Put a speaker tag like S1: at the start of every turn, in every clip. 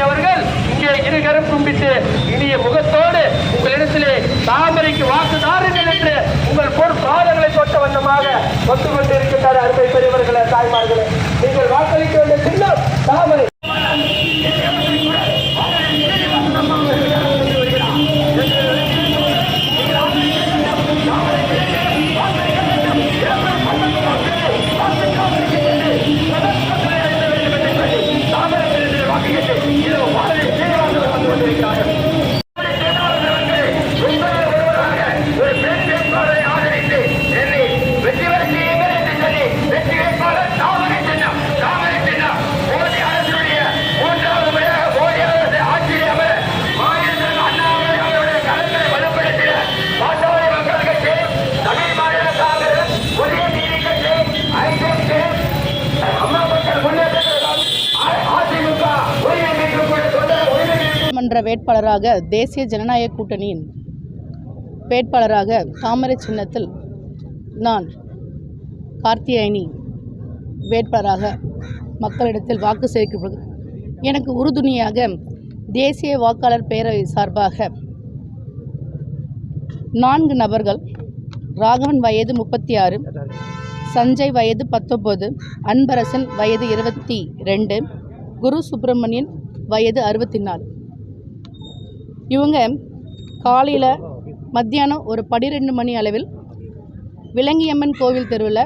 S1: அவர்கள் இங்கே இருகரம் கும்பிட்டு இனிய முகத்தோடு உங்களிடத்திலே தாமரைக்கு வாக்கு தாருங்கள் என்று உங்கள் பொற் பாதங்களை தொட்ட வண்ணமாக ஒத்து கொண்டிருக்கின்றார் அருமை பெரியவர்களே தாய்மார்களே. நீங்கள் வாக்களிக்க வேண்டிய சின்னம் தாமரை.
S2: வேட்பாளராக தேசிய ஜனநாயக கூட்டணியின் வேட்பாளராக தாமரை சின்னத்தில் நான் கார்த்தியாயினி வேட்பாளராக மக்களிடத்தில் வாக்கு சேர்க்கப்படுது எனக்கு உறுதுணையாக தேசிய வாக்காளர் பேரவை சார்பாக நான்கு நபர்கள் ராகவன் வயது முப்பத்தி ஆறு சஞ்சய் வயது பத்தொம்பது அன்பரசன் வயது இருபத்தி ரெண்டு குரு சுப்பிரமணியன் வயது அறுபத்தி நாலு. இவங்க காலையில் மத்தியானம் ஒரு பனிரெண்டு மணி அளவில் விலங்கியம்மன் கோவில் தெருவில்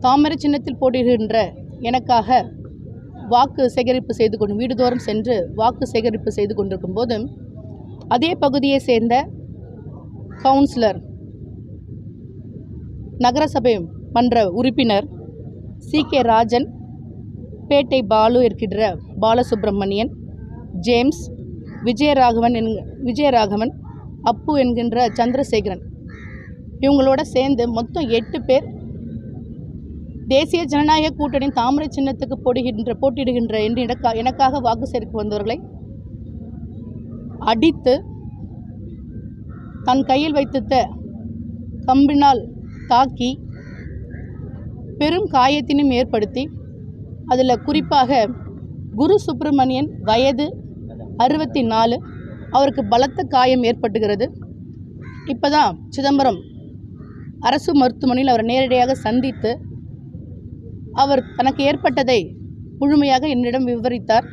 S2: தாமரை சின்னத்தில் போட்டியிடுகின்ற எனக்காக வாக்கு சேகரிப்பு செய்து கொண்டு வீடுதோறும் சென்று வாக்கு சேகரிப்பு செய்து கொண்டிருக்கும் போது அதே பகுதியை சேர்ந்த கவுன்சிலர் நகரசபை மன்ற உறுப்பினர் சி. கே. ராஜன் பேட்டை பாலு இருக்கின்ற பாலசுப்ரமணியன் ஜேம்ஸ் விஜயராகவன் என் விஜயராகவன் அப்பு என்கின்ற சந்திரசேகரன். இவங்களோட சேர்ந்து மொத்தம் எட்டு பேர் தேசிய ஜனநாயக கூட்டணி தாமரை சின்னத்துக்கு போடுகின்ற போட்டியிடுகின்ற என்று எனக்கா எனக்காக வாக்கு சேர்க்க வந்தவர்களை அடித்து தன் கையில் வைத்திருந்த கம்பினால் தாக்கி பெரும் காயத்தினும் ஏற்படுத்தி அதில் குறிப்பாக குரு சுப்பிரமணியன் வயது அறுபத்தி நாலு அவருக்கு பலத்த காயம் ஏற்பட்டுகிறது. இப்போ தான் சிதம்பரம் அரசு மருத்துவமனையில் அவரை நேரடியாக சந்தித்து அவர் தனக்கு ஏற்பட்டதை முழுமையாக என்னிடம் விவரித்தார்.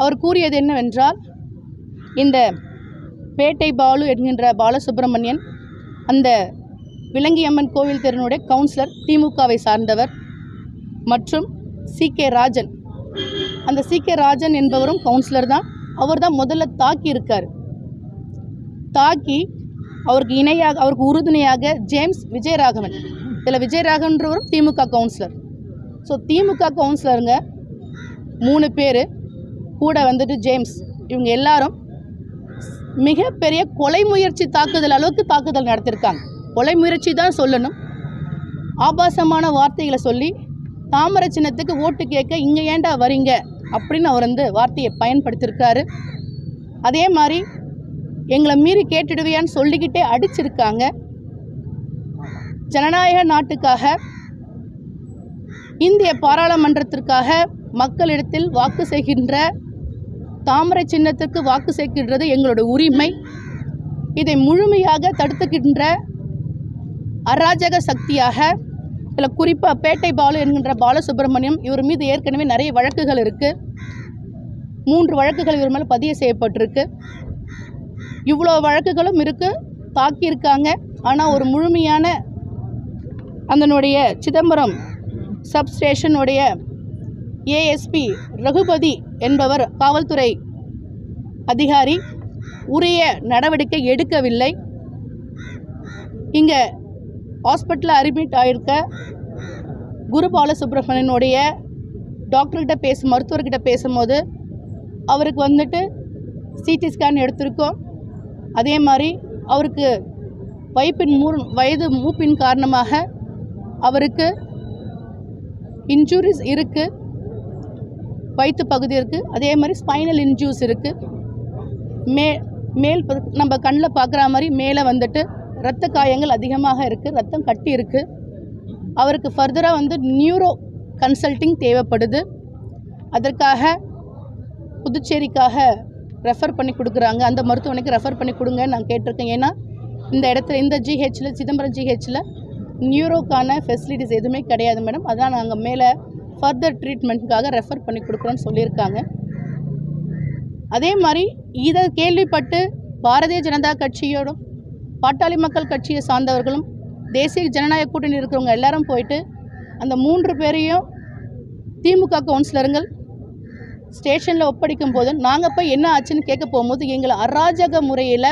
S2: அவர் கூறியது என்னவென்றால் இந்த பேட்டை பாலு என்கின்ற பாலசுப்ரமணியன் அந்த விலங்கியம்மன் கோவில் தெருனுடைய கவுன்சிலர் திமுகவை சார்ந்தவர் மற்றும் சி கே ராஜன் அந்த சி கே ராஜன் என்பவரும் கவுன்சிலர் தான். அவர் தான் முதல்ல தாக்கி இருக்கார். தாக்கி அவருக்கு இணையாக அவருக்கு உறுதுணையாக ஜேம்ஸ் விஜயராகவன். இதில் விஜயராகவன்றவரும் திமுக கவுன்சிலர் ஸோ திமுக கவுன்சிலருங்க மூணு பேர் கூட வந்துட்டு ஜேம்ஸ். இவங்க எல்லாரும் மிகப்பெரிய கொலை முயற்சி தாக்குதல் அளவுக்கு தாக்குதல் நடத்தியிருக்காங்க கொலை முயற்சி தான் சொல்லணும். ஆபாசமான வார்த்தைகளை சொல்லி தாமரை சின்னத்துக்கு ஓட்டு கேட்க இங்கே ஏன்டா வரீங்க? அப்படின்னு அவர் வந்து வார்த்தையை பயன்படுத்தியிருக்காரு. அதே மாதிரி எங்களை மீறி கேட்டுடுவியான்னு சொல்லிக்கிட்டே அடிச்சிருக்காங்க. ஜனநாயக நாட்டுக்காக இந்திய பாராளுமன்றத்திற்காக மக்களிடத்தில் வாக்கு செய்கின்ற தாமரை சின்னத்திற்கு வாக்கு சேர்க்கின்றது எங்களோட உரிமை. இதை முழுமையாக தடுத்துக்கின்ற அராஜக சக்தியாக இதில் குறிப்பாக பேட்டை பாலு என்கின்ற பாலசுப்ரமணியம் இவர் மீது ஏற்கனவே நிறைய வழக்குகள் இருக்குது மூன்று வழக்குகள் இவர் மேலே பதிவு செய்யப்பட்டிருக்கு. இவ்வளோ வழக்குகளும் இருக்குது தாக்கியிருக்காங்க. ஆனால் ஒரு முழுமையான அதனுடைய சிதம்பரம் சப்ஸ்டேஷனுடைய ஏஎஸ்பி ரகுபதி என்பவர் காவல்துறை அதிகாரி உரிய நடவடிக்கை எடுக்கவில்லை. இங்கே ஹாஸ்பிட்டலில் அட்மிட் ஆகிருக்க குரு பாலசுப்ரமணியனுடைய டாக்டர்கிட்ட பேசும் மருத்துவர்கிட்ட பேசும்போது அவருக்கு வந்துட்டு சிடி ஸ்கேன் எடுத்திருக்கோம். அதே மாதிரி அவருக்கு வயப்பின் மூ வயது மூப்பின் காரணமாக அவருக்கு இன்ஜூரிஸ் இருக்குது வயிற்று பகுதி இருக்குது அதே மாதிரி ஸ்பைனல் இன்ஜூஸ் இருக்குது மே மேல் நம்ம கண்ணில் பார்க்குற மாதிரி மேலே வந்துட்டு ரத்த காயங்கள் அதிகமாக இருக்குது ரத்தம் கட்டி இருக்குது அவருக்கு ஃபர்தராக வந்து நியூரோ கன்சல்ட்டிங் தேவைப்படுது. அதற்காக புதுச்சேரிக்காக ரெஃபர் பண்ணி கொடுக்குறாங்க. அந்த மருத்துவமனைக்கு ரெஃபர் பண்ணி கொடுங்க நான் கேட்டிருக்கேன். ஏன்னா இந்த இடத்துல இந்த ஜிஹெச்சில் சிதம்பரம் ஜிஹெச்சில் நியூரோக்கான ஃபெசிலிட்டிஸ் எதுவுமே கிடையாது மேடம் அதான் நாங்கள் மேலே ஃபர்தர் ட்ரீட்மெண்ட்டுக்காக ரெஃபர் பண்ணி கொடுக்குறோன்னு சொல்லியிருக்காங்க. அதே மாதிரி இதை கேள்விப்பட்டு பாரதிய ஜனதா கட்சியோடும் பாட்டாளி மக்கள் கட்சியை சார்ந்தவர்களும் தேசிய ஜனநாயக கூட்டணி இருக்கிறவங்க எல்லாரும் போயிட்டு அந்த மூன்று பேரையும் திமுக கவுன்சிலருங்கள் ஸ்டேஷனில் ஒப்படைக்கும் போது நாங்கள் போய் என்ன ஆச்சுன்னு கேட்க போகும்போது எங்களை அராஜக முறையில்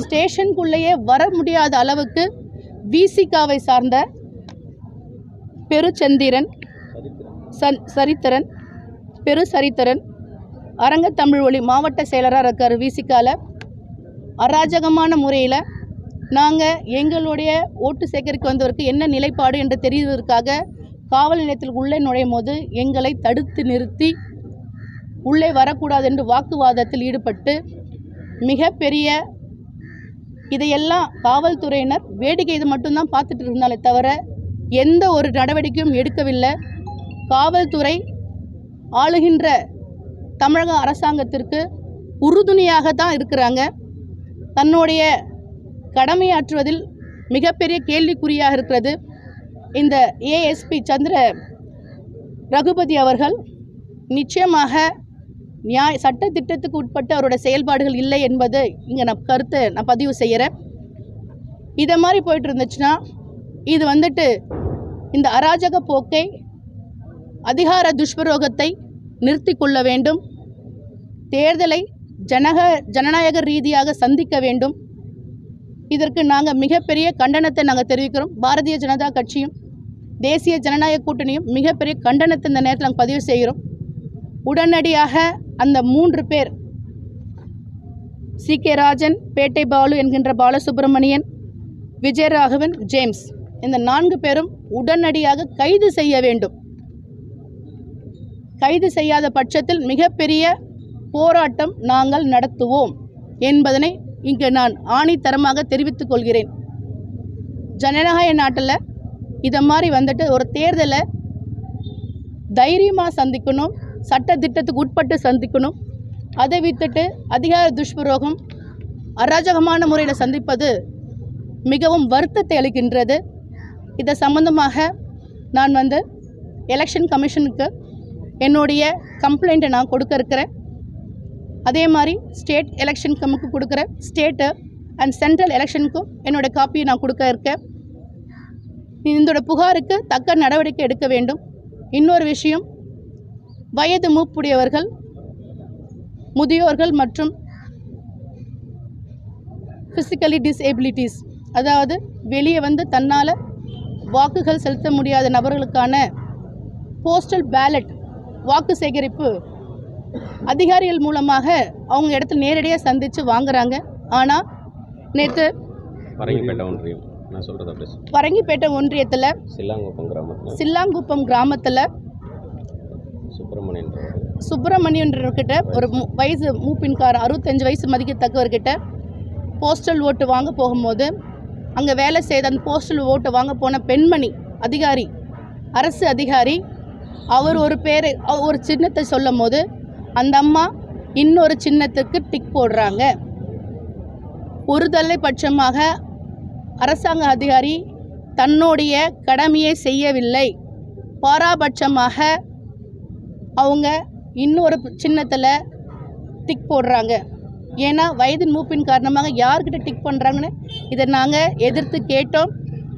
S2: ஸ்டேஷனுக்குள்ளேயே வர முடியாத அளவுக்கு விசிகாவை சார்ந்த பெருச்சந்திரன் சன் சரித்திரன் பெரு சரித்திரன் அரங்க தமிழ் ஒளி மாவட்ட செயலராக இருக்கார் விசிகாவில் அராஜகமான முறையில் நாங்கள் எங்களுடைய ஓட்டு சேகரிக்க வந்தவருக்கு என்ன நிலைப்பாடு என்று தெரிவதற்காக காவல் நிலையத்தில் உள்ளே நுழையும் போது எங்களை தடுத்து நிறுத்தி உள்ளே வரக்கூடாது என்று வாக்குவாதத்தில் ஈடுபட்டு மிகப்பெரிய இதையெல்லாம் காவல்துறையினர் வேடிக்கை இது மட்டும்தான் பார்த்துட்டு இருந்தாலே தவிர எந்த ஒரு நடவடிக்கையும் எடுக்கவில்லை. காவல்துறை ஆளுகின்ற தமிழக அரசாங்கத்திற்கு உறுதுணையாக தான் இருக்கிறாங்க. தன்னுடைய கடமையாற்றுவதில் மிகப்பெரிய கேள்விக்குறியாக இருக்கிறது. இந்த ஏஎஸ்பி சந்திர ரகுபதி அவர்கள் நிச்சயமாக நியாய சட்ட திட்டத்துக்கு உட்பட்டு அவரோட செயல்பாடுகள் இல்லை என்பது இங்கே நான் கருத்தை நான் பதிவு செய்கிறேன் இதை மாதிரி போயிட்டு இருந்துச்சுன்னா இது வந்துட்டு இந்த அராஜக போக்கை அதிகார துஷ்பிரயோகத்தை நிறுத்தி கொள்ள வேண்டும். தேர்தலை ஜனக ஜனநாயக ரீதியாக சந்திக்க வேண்டும். இதற்கு நாங்கள் மிகப்பெரிய கண்டனத்தை நாங்கள் தெரிவிக்கிறோம். பாரதிய ஜனதா கட்சியும் தேசிய ஜனநாயக கூட்டணியும் மிகப்பெரிய கண்டனத்தை இந்த நேரத்தில் நாங்கள் பதிவு செய்கிறோம். உடனடியாக அந்த மூன்று பேர் சி கே ராஜன் பேட்டை பாலு என்கின்ற பாலசுப்ரமணியன் விஜயராகவன் ஜேம்ஸ் இந்த நான்கு பேரும் உடனடியாக கைது செய்ய வேண்டும். கைது செய்யாத பட்சத்தில் மிகப்பெரிய போராட்டம் நாங்கள் நடத்துவோம் என்பதனை இங்கு நான் ஆணித்தரமாக தெரிவித்துக் கொள்கிறேன். ஜனநாயக நாட்டில் இதை மாதிரி வந்துட்டு ஒரு தேர்தலை தைரியமாக சந்திக்கணும் சட்ட திட்டத்துக்கு உட்பட்டு சந்திக்கணும். அதை விட்டுட்டு அதிகார துஷ்பிரோகம் அராஜகமான முறையில் சந்திப்பது மிகவும் வருத்தத்தை அளிக்கின்றது. இதை சம்பந்தமாக நான் வந்து எலெக்ஷன் கமிஷனுக்கு என்னுடைய கம்ப்ளைண்ட்டை நான் கொடுக்க இருக்கிறேன். அதே மாதிரி ஸ்டேட் எலெக்ஷன் நமக்கு கொடுக்குற ஸ்டேட்டு அண்ட் சென்ட்ரல் எலெக்ஷனுக்கும் என்னோட காப்பியை நான் கொடுக்க இருக்கேன். இதோட புகாருக்கு தக்க நடவடிக்கை எடுக்க வேண்டும். இன்னொரு விஷயம் வயது மூப்புடையவர்கள் முதியோர்கள் மற்றும் ஃபிசிக்கலி டிசேபிலிட்டிஸ் அதாவது வெளியே வந்து தன்னால் வாக்குகள் செலுத்த முடியாத நபர்களுக்கான போஸ்டல் பேலட் வாக்கு சேகரிப்பு அதிகாரிகள் மூலமாக அவங்க இடத்துல நேரடியாக சந்தித்து வாங்குறாங்க. ஆனால் நேற்று
S3: பரங்கிப்பேட்டை ஒன்றியம். நான் சொல்கிறத பேச
S2: பரங்கிப்பேட்டை ஒன்றியத்தில்
S3: சில்லாங்குப்பம் கிராமத்தில்.
S2: சில்லாங்குப்பம் கிராமத்தில்
S3: சுப்பிரமணியன்
S2: சுப்பிரமணியன்றவர்கிட்ட ஒரு வயசு மூப்பின்கார அறுபத்தஞ்சு வயசு மதிக்கத்தக்கவர்கிட்ட போஸ்டல் ஓட்டு வாங்க போகும்போது அங்கே வேலை செய்த அந்த போஸ்டல் ஓட்டு வாங்க போன பெண்மணி அதிகாரி அரசு அதிகாரி அவர் ஒரு பேர் ஒரு சின்னத்தை சொல்லும் போது அந்த அம்மா இன்னொரு சின்னத்துக்கு டிக் போடுறாங்க. ஒரு பட்சமாக அரசாங்க அதிகாரி தன்னுடைய கடமையை செய்யவில்லை. பாராபட்சமாக அவங்க இன்னொரு சின்னத்தில் டிக் போடுறாங்க. ஏன்னா வயதின் மூப்பின் காரணமாக யார்கிட்ட டிக் பண்ணுறாங்கன்னு இதை நாங்கள் எதிர்த்து கேட்டோம்.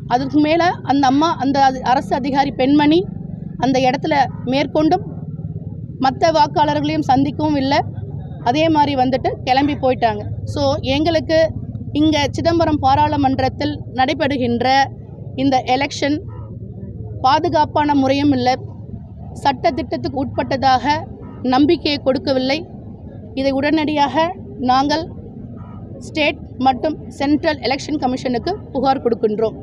S2: அதுக்கு மேலே அந்த அம்மா அந்த அது- அரசு அதிகாரி பெண்மணி அந்த இடத்துல மேற்கொண்டும் மற்ற வாக்காளர்களையும் சந்திக்கவும் இல்லை. அதே மாதிரி வந்துட்டு கிளம்பி போயிட்டாங்க. ஸோ எங்களுக்கு இங்கே சிதம்பரம் பாராளுமன்றத்தில் நடைபெறுகின்ற இந்த எலெக்ஷன் பாதுகாப்பான முறையும் இல்லை. சட்ட திட்டத்துக்கு உட்பட்டதாக நம்பிக்கையை கொடுக்கவில்லை. இதை உடனடியாக நாங்கள் ஸ்டேட் மற்றும் சென்ட்ரல் எலெக்ஷன் கமிஷனுக்கு புகார் கொடுக்கின்றோம்.